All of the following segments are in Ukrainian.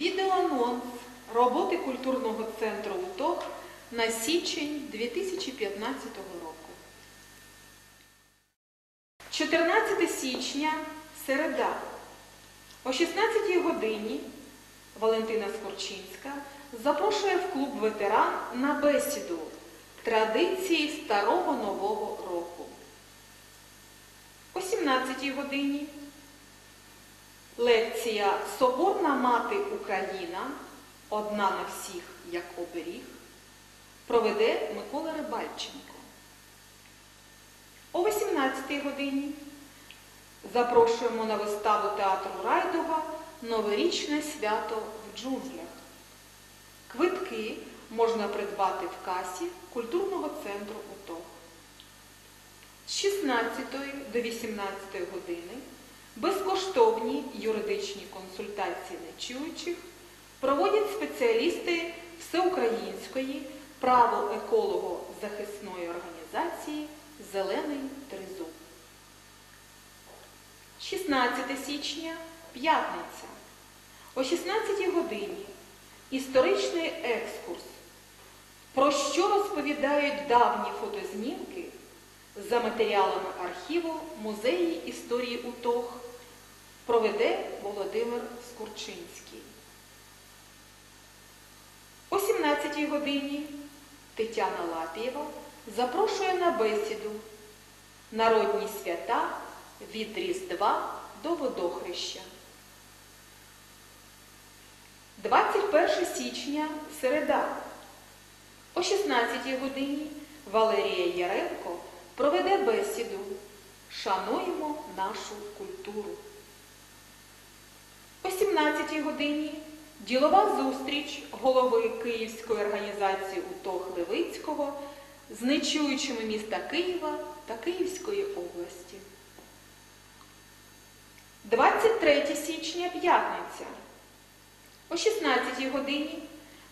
Відеоанонс роботи культурного центру УТОГ на січень 2015 року. 14 січня середа. О 16 годині Валентина Скорчинська запрошує в клуб ветеран на бесіду традиції старого нового року. О 17 годині лекція Соборна мати Україна, одна на всіх як оберіг, проведе Микола Рибальченко. О 18 годині запрошуємо на виставу театру Райдуга Новорічне свято в джунглях. Квитки можна придбати в касі культурного центру УТОГ. З 16 до 18 години безкоштовні юридичні консультації нечуючих проводять спеціалісти Всеукраїнської право-еколого-захисної організації Зелений Тризуб. 16 січня п'ятниця. О 16 годині історичний екскурс. Про що розповідають давні фотознімки за матеріалами архіву Музеї історії УТОГ проведе Володимир Скурчинський. О 17 годині Тетяна Лапієва запрошує на бесіду Народні свята від Різдва до Водохреща. 21 січня середа. О 16 годині Валерія Яренко проведе бесіду Шануємо нашу культуру. О 17 годині ділова зустріч голови Київської організації УТОГ Левицького з нечуючими міста Києва та Київської області. 23 січня п'ятниця. О 16 годині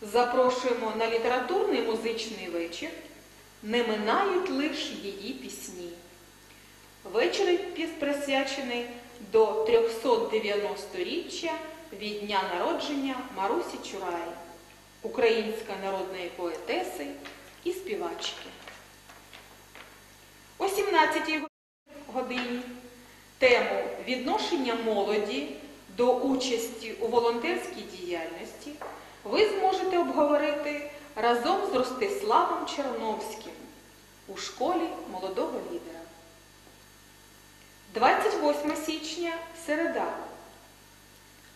запрошуємо на літературний музичний вечір Не минають лиш її пісні. Вечір присвячений до 390-річчя від дня народження Марусі Чураї, української народної поетеси і співачки. О 17-й годині тему відношення молоді до участі у волонтерській діяльності ви зможете обговорити разом з Ростиславом Черновським у школі молодого лідера. 28 січня середа.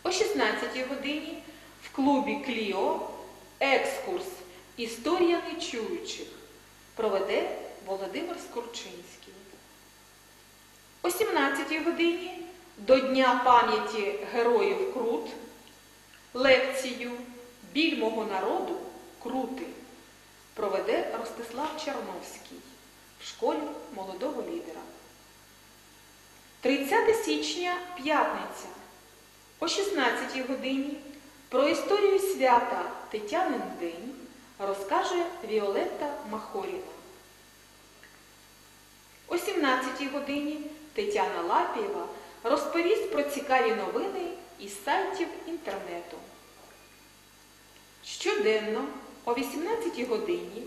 О 16 годині в клубі Кліо екскурс Історія нечуючих проведе Володимир Скорчинський. О 17 годині до Дня пам'яті Героїв Крут лекцію Біль мого народу Крути проведе Ростислав Черновський в школі молодого лідера. 30 січня п'ятниця о 16 годині про історію свята Тетянин день розкаже Віолетта Махоріна. О 17 годині Тетяна Лапієва розповість про цікаві новини із сайтів інтернету. Щоденно о 18 годині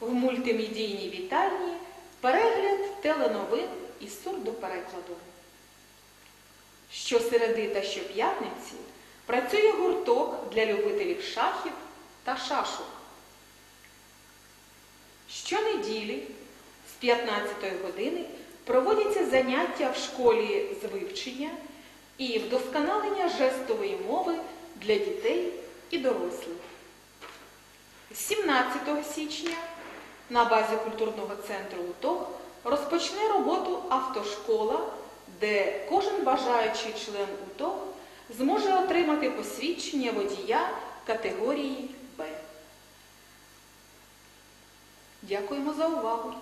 в мультимедійній вітальні перегляд теленовин із сурдоперекладу. Щосереди та щоп'ятниці працює гурток для любителів шахів та шашок. Щонеділі з 15-ї години проводяться заняття в школі з вивчення і вдосконалення жестової мови для дітей і дорослих. З 17 січня на базі культурного центру УТОГ розпочне роботу автошкола, де кожен бажаючий член УТО зможе отримати посвідчення водія категорії Б. Дякуємо за увагу!